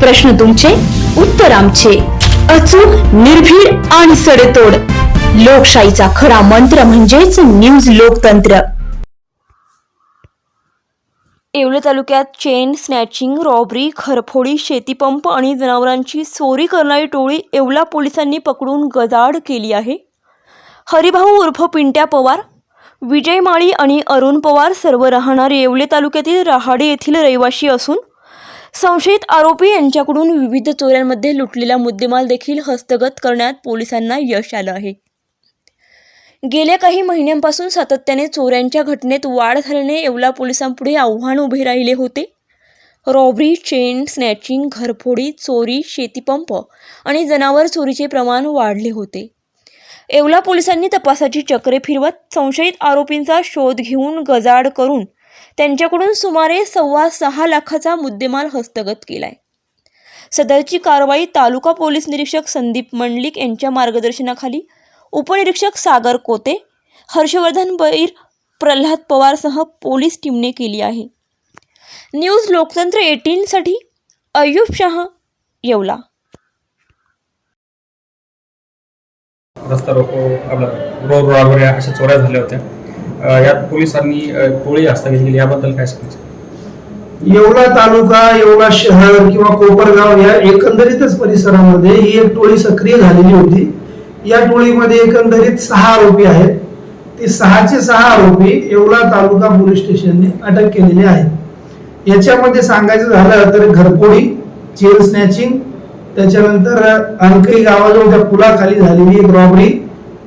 प्रश्न तुमचे उत्तर आमचे. अचूक निर्भीड आणि सडेतोड. लोकशाहीचा खरा मंत्र म्हणजेच न्यूज लोकतंत्र. येवले तालुक्यात चेन स्नॅचिंग रॉबरी खरफोडी शेतीपंप आणि जनावरांची चोरी करणारी टोळी येवला पोलिसांनी पकडून गजाड केली आहे. हरिभाऊ उर्फ पिंट्या पवार विजय माळी आणि अरुण पवार सर्व राहणारे येवले तालुक्यातील रहाडे येथील रहिवासी असून संशयित आरोपी यांच्याकडून विविध चोऱ्यांमध्ये लुटलेला मुद्देमाल देखील हस्तगत करण्यात पोलिसांना यश आलं आहे. गेल्या काही महिन्यांपासून सातत्याने चोऱ्यांच्या घटनेत वाढ झाल्याने येवला पोलिसांपुढे आव्हान उभे राहिले होते. रॉबरी चेन स्नॅचिंग घरफोडी चोरी शेतीपंप आणि जनावर चोरीचे प्रमाण वाढले होते. येवला पोलिसांनी तपासाची चक्रे फिरवत संशयित आरोपींचा शोध घेऊन गजाड करून त्यांच्याकडून सुमारे सव्वा सहा लाखाचा मुद्देमाल हस्तगत केलाय. सदरची कारवाई तालुका पोलीस निरीक्षक संदीप मंडलिक यांच्या मार्गदर्शनाखाली उपनिरीक्षक सागर कोते हर्षवर्धन बैर प्रल्हाद पवारसह पोलीस टीमने केली आहे. न्यूज लोकतंत्र एटीनसाठी अय्यूब शाह येवला. रस्ता रोको आपला रोड रोडावर अशा चोऱ्या झाल्या होत्या. यात पोलिसांनी टोळी हस्तगत केली याबद्दल काय सांगायचं? येवला तालुका येवला शहर किंवा कोपरगाव या एकंदरीतच परिसरामध्ये ही एक टोळी सक्रिय झालेली होती. या टोळीमध्ये एकंदरीत सहा आरोपी आहेत. ते सहाचे सहा आरोपी येवला तालुका पोलीस स्टेशनने अटक केलेले आहेत याच्यामध्ये सांगायचं झालं तर घरपोडी चेन स्नॅचिंग त्याच्यानंतर अंकई गावाजवळ त्या पुलाखाली झालेली एक रॉबरी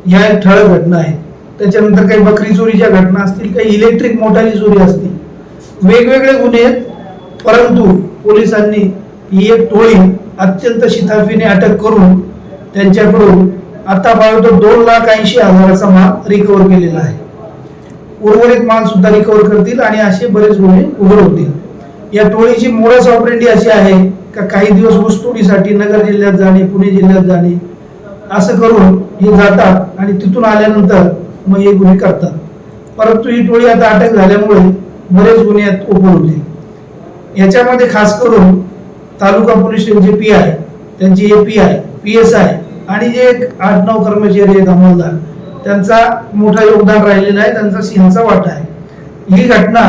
ह्या एक ठळक घटना आहेत त्याच्यानंतर काही बकरी चोरीच्या घटना असतील काही इलेक्ट्रिक मोटारी चोरी असतील. वेगवेगळे गुन्हे आहेत परंतु पोलिसांनी ही एक टोळी अत्यंत शिथाफीने अटक करून त्यांच्याकडून आतापर्यंत दोन लाख ऐंशी हजाराचा माल रिकव्हर केलेला आहे. उर्वरित माल सुद्धा रिकव्हर करतील आणि असे बरेच गुन्हे उघड होतील. या टोळीची मोडस ऑपरेंडी अशी आहे का काही दिवस ऊसतोडीसाठी नगर जिल्ह्यात जाणे पुणे जिल्ह्यात जाणे असं करून हे जातात आणि तिथून आल्यानंतर मग हे गुन्हे करतात. परंतु ही टोळी आता अटक झाल्यामुळे बरेच गुन्हे यात ओपन याच्यामध्ये खास करून तालुका पोलीस जे पी आय त्यांचे A P I P S I आणि जे एक आठ नऊ कर्मचारी आहेत अंमलदार त्यांचा मोठा योगदान राहिलेला आहे त्यांचा सिंहाचा वाटा आहे. ही घटना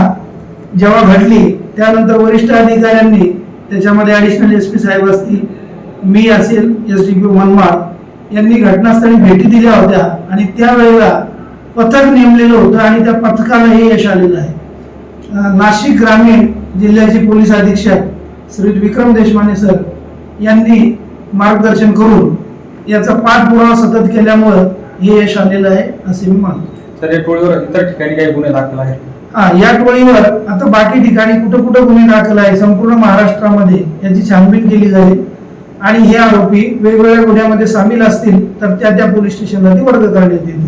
जेव्हा घडली त्यानंतर वरिष्ठ अधिकाऱ्यांनी त्याच्यामध्ये ऍडिशनल एस पी साहेब असतील मी असेल एस डी पी मनमाड यांनी घटनास्थळी भेटी दिल्या होत्या आणि त्यावेळेला पथक नेमलेलं होतं आणि त्या पथकाला हे यश आलेलं आहे. नाशिक ग्रामीण जिल्ह्याचे पोलीस अधीक्षक श्री विक्रम देशमाने सर यांनी मार्गदर्शन करून याचा पाठपुरावा सतत केल्यामुळं हे यश आलेलं आहे असे मी मानतो. तर या टोळीवर इतर ठिकाणी काही गुन्हे दाखल आहेत? हा या टोळीवर आता बाकी ठिकाणी कुठं कुठं गुन्हे दाखल आहे संपूर्ण महाराष्ट्रामध्ये याची छानबीन केली जाईल. आणि हे आरोपी वेगवेगळ्या गुन्ह्यामध्ये सामील असतील तर त्या त्या पोलीस स्टेशनला ते वर्ग करण्यात येतील.